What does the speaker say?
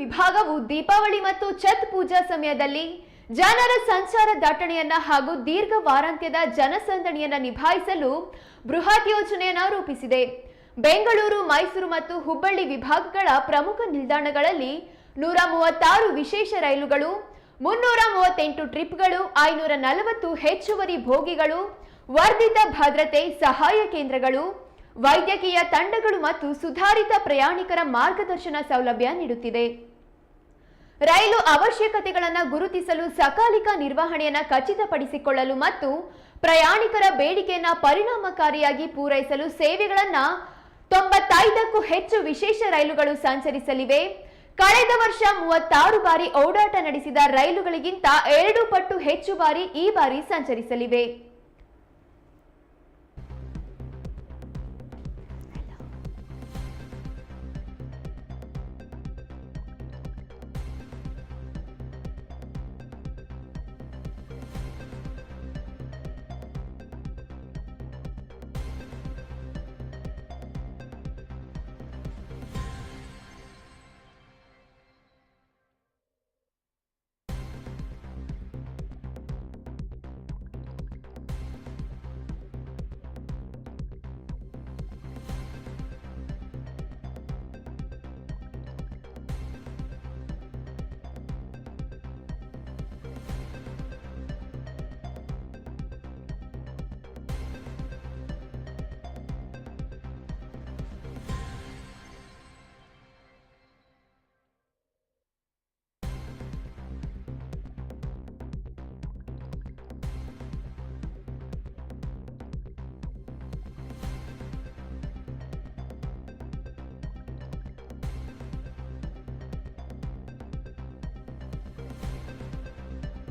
ವಿಭಾಗವು ದೀಪಾವಳಿ ಮತ್ತು ಛತ್ ಪೂಜಾ ಸಮಯದಲ್ಲಿ ಜನರ ಸಂಚಾರ ದಟ್ಟಣೆಯನ್ನ ಹಾಗೂ ದೀರ್ಘ ವಾರಾಂತ್ಯದ ಜನಸಂದಣಿಯನ್ನ ನಿಭಾಯಿಸಲು ಬೃಹತ್ ಯೋಜನೆಯನ್ನ ರೂಪಿಸಿದೆ. ಬೆಂಗಳೂರು, ಮೈಸೂರು ಮತ್ತು ಹುಬ್ಬಳ್ಳಿ ವಿಭಾಗಗಳ ಪ್ರಮುಖ ನಿಲ್ದಾಣಗಳಲ್ಲಿ ನೂರ ಮೂವತ್ತಾರು ವಿಶೇಷ ರೈಲುಗಳು, ಮುನ್ನೂರ ಮೂವತ್ತೆಂಟು ಟ್ರಿಪ್ಗಳು, ಐನೂರ ನಲವತ್ತು ಹೆಚ್ಚುವರಿ ಭೋಗಿಗಳು, ವರ್ಧಿತ ಭದ್ರತೆ, ಸಹಾಯ ಕೇಂದ್ರಗಳು, ವೈದ್ಯಕೀಯ ತಂಡಗಳು ಮತ್ತು ಸುಧಾರಿತ ಪ್ರಯಾಣಿಕರ ಮಾರ್ಗದರ್ಶನ ಸೌಲಭ್ಯ ನೀಡುತ್ತಿದೆ. ರೈಲು ಅವಶ್ಯಕತೆಗಳನ್ನು ಗುರುತಿಸಲು ಸಕಾಲಿಕ ನಿರ್ವಹಣೆಯನ್ನು ಖಚಿತಪಡಿಸಿಕೊಳ್ಳಲು ಮತ್ತು ಪ್ರಯಾಣಿಕರ ಬೇಡಿಕೆಯನ್ನು ಪರಿಣಾಮಕಾರಿಯಾಗಿ ಪೂರೈಸಲು ಸೇವೆಗಳನ್ನು ತೊಂಬತ್ತೈದಕ್ಕೂ ಹೆಚ್ಚು ವಿಶೇಷ ರೈಲುಗಳು ಸಂಚರಿಸಲಿವೆ. ಕಳೆದ ವರ್ಷ ಮೂವತ್ತಾರು ಬಾರಿ ಓಡಾಟ ನಡೆಸಿದ ರೈಲುಗಳಿಗಿಂತ ಎರಡು ಪಟ್ಟು ಹೆಚ್ಚು ಬಾರಿ ಈ ಬಾರಿ ಸಂಚರಿಸಲಿವೆ.